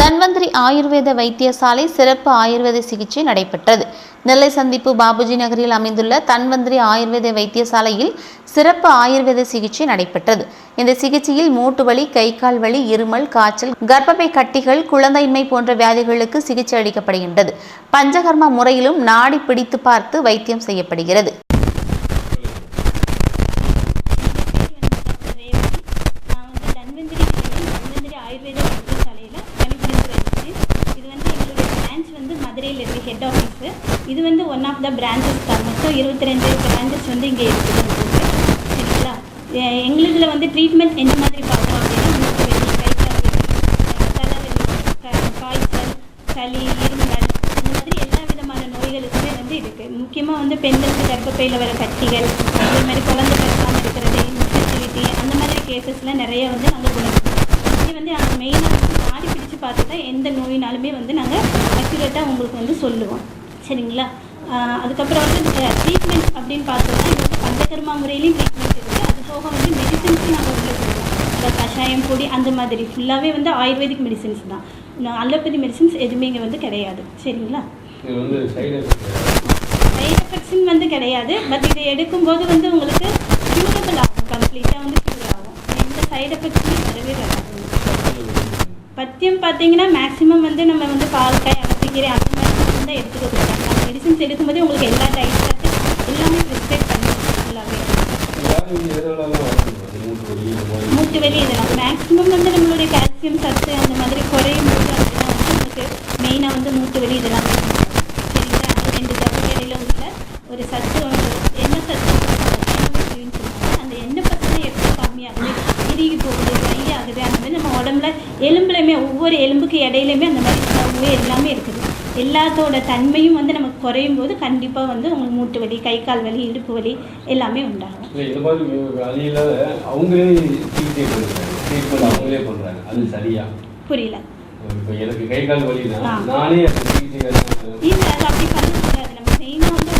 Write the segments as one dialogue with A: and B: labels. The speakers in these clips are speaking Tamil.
A: தன்வந்திரி ஆயுர்வேத வைத்தியசாலை சிறப்பு ஆயுர்வேத சிகிச்சை நடைபெற்றது. நெல்லை சந்திப்பு பாபுஜி நகரில் அமைந்துள்ள தன்வந்திரி ஆயுர்வேத வைத்தியசாலையில் சிறப்பு ஆயுர்வேத சிகிச்சை நடைபெற்றது. இந்த சிகிச்சையில் மூட்டு வலி கை கால் வலி இருமல் காய்ச்சல் கர்ப்பப்பை கட்டிகள் குழந்தையின்மை போன்ற வியாதிகளுக்கு சிகிச்சை அளிக்கப்படுகின்றது. பஞ்சகர்மா முறையிலும் நாடி பிடித்து பார்த்து வைத்தியம் செய்யப்படுகிறது.
B: ஆயுர்வேத வைத்தியசாலையில் பணிபுரிந்து வருகிறேன் இது வந்து எங்களுடைய பிரான்ச் வந்து மதுரையில் இருக்குது ஹெட் ஆஃபீஸு இது வந்து ஒன் ஆஃப் த பிரான்ச்சஸ் தான். மொத்தம் இருபத்தி ரெண்டு பிரான்ச்சஸ் வந்து இங்கே இருக்குது சரிங்களா? எங்களுதில் வந்து ட்ரீட்மெண்ட் எந்த மாதிரி பார்ப்போம் அப்படின்னா மூட்டு வலி கை தலைவலி காய்ச்சல் சளி இருமல் இந்த மாதிரி எல்லா விதமான நோய்களுக்குமே வந்து இருக்குது முக்கியமாக வந்து பெண்களுக்கு கர்ப்பப்பையில் வர கட்டிகள் அதே மாதிரி குழந்தை பிறக்காமல் இருக்கிறது இன்ஃபெர்டிலிட்டி அந்த மாதிரி கேசஸ்லாம் நிறைய வந்து நாங்கள் குணப்படுத்துவோம் இது வந்து நாங்கள் மெயினாக வந்து நாடி பிடிச்சு பார்த்து தான் எந்த நோயினாலுமே வந்து நாங்கள் அக்யூரேட்டாக உங்களுக்கு வந்து சொல்லுவோம் சரிங்களா? அதுக்கப்புறம் வந்து ட்ரீட்மெண்ட் அப்படின்னு பார்த்தோம்னா எங்களுக்கு பஞ்சகர்மா முறையிலையும் ட்ரீட்மெண்ட் இருக்குது. அது போக வந்து மெடிசின்ஸும் நாங்கள் உள்ள கொடுப்போம். அதாவது கஷாயம் பொடி அந்த மாதிரி. ஃபுல்லாகவே வந்து ஆயுர்வேதிக் மெடிசின்ஸ் தான். அலோபதி மெடிசின்ஸ் எதுவுமே இங்கே வந்து கிடையாது. சரிங்களா?
C: வந்து சைடு எஃபெக்ட்
B: சைட் எஃபெக்ட்ஸ்னு வந்து கிடையாது. பட் இதை எடுக்கும்போது வந்து உங்களுக்கு க்யூரபிள் ஆகும். கம்ப்ளீட்டாக வந்து க்யூர் ஆகும். எந்த சைடு எஃபெக்ட்ஸுமே வரவே வராது. பத்தியம் பார்த்தீங்கன்னா மேக்ஸிமம் வந்து நம்ம வந்து பால்காய் அகத்திக்கீரை அந்த மாதிரி தான் எடுத்துக்க கொடுத்தாங்க நம்ம எடுக்கும்போதே உங்களுக்கு எல்லா டயட் எல்லாமே ப்ரிஸ்கிரைப் பண்ணுவோம் ஃபுல்லாகவே
C: மூட்டு வலி
B: இதெல்லாம். மேக்ஸிமம் வந்து நம்மளுடைய கால்சியம் சத்து அந்த மாதிரி குறையும் போது அப்படின்னா வந்து நமக்கு மெயினாக வந்து மூட்டு வலி இதெல்லாம் வரும். சரிங்களா அது ரெண்டு ஜவ்வு இடையில உள்ள ஒரு சத்து வந்து எண்ணெய் சத்து அப்படின்னு சொல்லுவாங்க அந்த எண்ணெய் பசங்க எப்போ கம்மியாகுது இறுகி போகுது ட்ரை ஆகுது அந்த மாதிரி நம்ம உடம்புல எலும்புலையுமே ஒவ்வொரு எலும்புக்கு இடையிலுமே அந்த மாதிரி சவ்வு எல்லாமே இருக்குது. எல்லாத்தோட தன்மையும் வந்து நமக்கு குறையும் போது கண்டிப்பாக வந்து உங்களுக்கு மூட்டு வலி கை கால் வலி இடுப்பு வலி எல்லாமே உண்டாகும்.
C: இந்த மாதிரி வழி இல்லாத அவங்களே ட்ரீட்மெண்ட் அவங்களே பண்ணுறாங்க அது சரியா?
B: புரியல.
C: இப்போ எனக்கு கை கால் வலினா
B: ஆ.
C: நானே
B: இல்லை அது அப்படி பண்ணக்கூடாது. நம்ம மெயினாக வந்து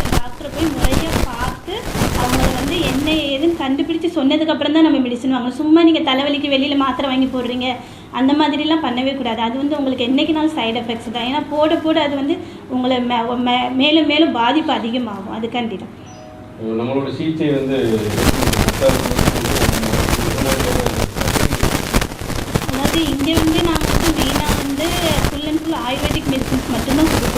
B: கண்டுபிடிச்சு சொன்னதுக்கப்புறம் தான் நம்ம மெடிசன் வாங்கணும். சும்மா நீங்கள் தலைவலிக்கு வெளியில் மாத்திரை வாங்கி போடுறீங்க. அந்த மாதிரிலாம் பண்ணவே கூடாது. அது வந்து உங்களுக்கு என்றைக்குனாலும் சைடு எஃபெக்ட்ஸ் தான். ஏன்னா போட போட அது வந்து உங்களை மே மேலும் மேலும் பாதிப்பு அதிகமாகும். அதுக்காண்டி தான்
C: நம்மளோட சிகிச்சை வந்து
B: அதாவது இங்கே வந்து நாங்கள் வந்து மெயினாக வந்து full and full ayurvedic medicines மட்டும்தான் கொடுக்குறோம்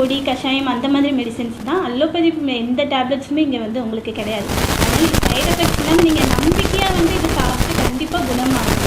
B: பொடி கஷாயம் அந்த மாதிரி மெடிசின்ஸ் தான் அலோபதி எந்த டேப்லெட்ஸுமே இங்கே வந்து உங்களுக்கு கிடையாது. அதனால் சைட் எஃபெக்ட்ஸ் நீங்கள் நம்பிக்கையாக வந்து இது சாப்பிட்டு கண்டிப்பாக குணமாகும்